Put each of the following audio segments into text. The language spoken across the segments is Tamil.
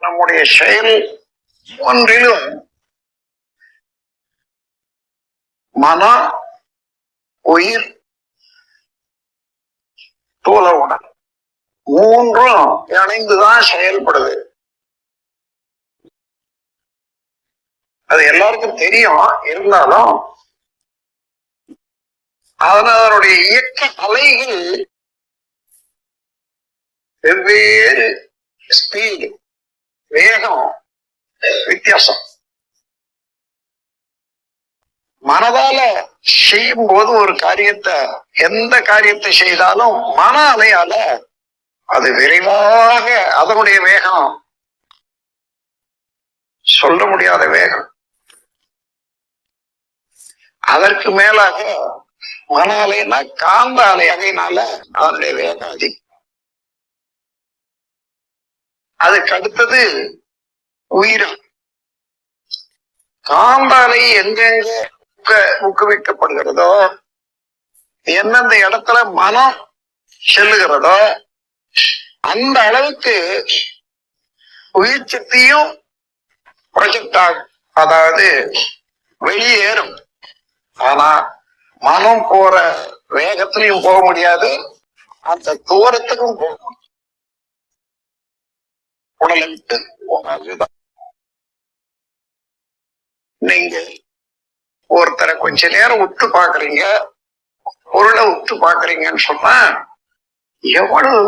நம்முடைய செயல் ஒன்றிலும் மன உயிர் தூல உடல் மூன்றும் இணைந்துதான் செயல்படுது. அது எல்லாருக்கும் தெரியும். இருந்தாலும் அதனுடைய இயக்க கலைகள் வெவ்வேறு ஸ்பீடு வேகம் வித்தியாசம் மனதால செய்யும் போது ஒரு காரியத்தை எந்த காரியத்தை செய்தாலும் மன அலையால அது விரைவாக அதனுடைய வேகம் சொல்ல முடியாத வேகம் அதற்கு மேலாக மன அலைனா காந்த அலை அகையினால அதனுடைய வேகம் அதிகம் அதுக்கு அடுத்தது உயிரம். காந்தாலை எங்கெங்க ஊக்க- ஊக்குவிக்கப்படுகிறதோ எந்தெந்த இடத்துல மனம் செல்லுகிறதோ அந்த அளவுக்கு உயிர் சக்தியும் ப்ரொஜெக்ட் ஆகும். அதாவது வெளியேறும். ஆனா மனம் போற வேகத்திலையும் போக முடியாது. அந்த தூரத்துக்கும் போக முடியாது உடலை விட்டு நீங்க ஒருத்தரை கொஞ்ச நேரம் உத்து பாக்குறீங்க பொருளை உத்து பாக்குறீங்கன்னு சொன்னா எவ்வளவு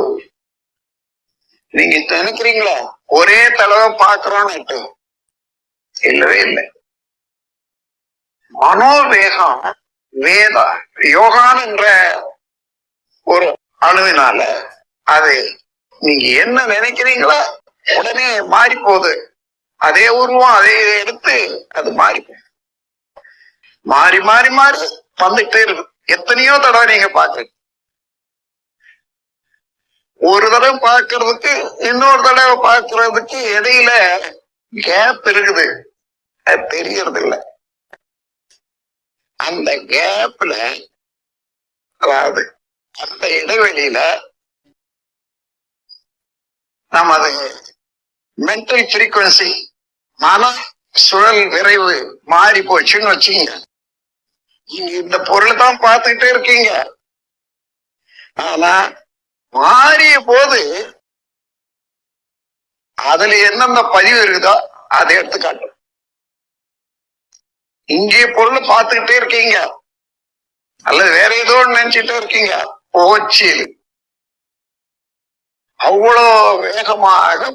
நீங்க நினைக்கிறீங்களா? ஒரே தடவை பாக்குறோம்னு இல்லவே இல்லை. மனோவேகம் வேதா யோகான் என்ற ஒரு அணுவினால அது நீங்க என்ன நினைக்கிறீங்களோ உடனே மாறி போகுது அதே உருவம் அதே எடுத்து அது மாறி போகுது. மாறி மாறி மாறி வந்துட்டே இருக்கு. எத்தனையோ தடவை நீங்க பாக்குறீங்க ஒரு தடவை பாக்குறதுக்கு இன்னொரு தடவை பாக்குறதுக்கு இடையில கேப் இருக்குது. அது தெரியறது இல்ல அந்த கேப்ல அதாவது அந்த இடைவெளியில அதை மென்டல் ஃப்ரீக்குவன்சி மன சுழல் விரைவு மாறி போச்சுன்னு வச்சுங்க நீங்க இந்த பொருளை தான் பார்த்துக்கிட்டே இருக்கீங்க. ஆனா மாறிய போது அதுல என்னென்ன பதிவு இருக்குதோ அதை எடுத்து காட்டும் இங்கே பொருள் பார்த்துக்கிட்டே இருக்கீங்க. அல்லது வேற ஏதோ நினைச்சிட்டு நினைச்சிட்டே இருக்கீங்க. போச்சு. அவ்வளோ வேகமாக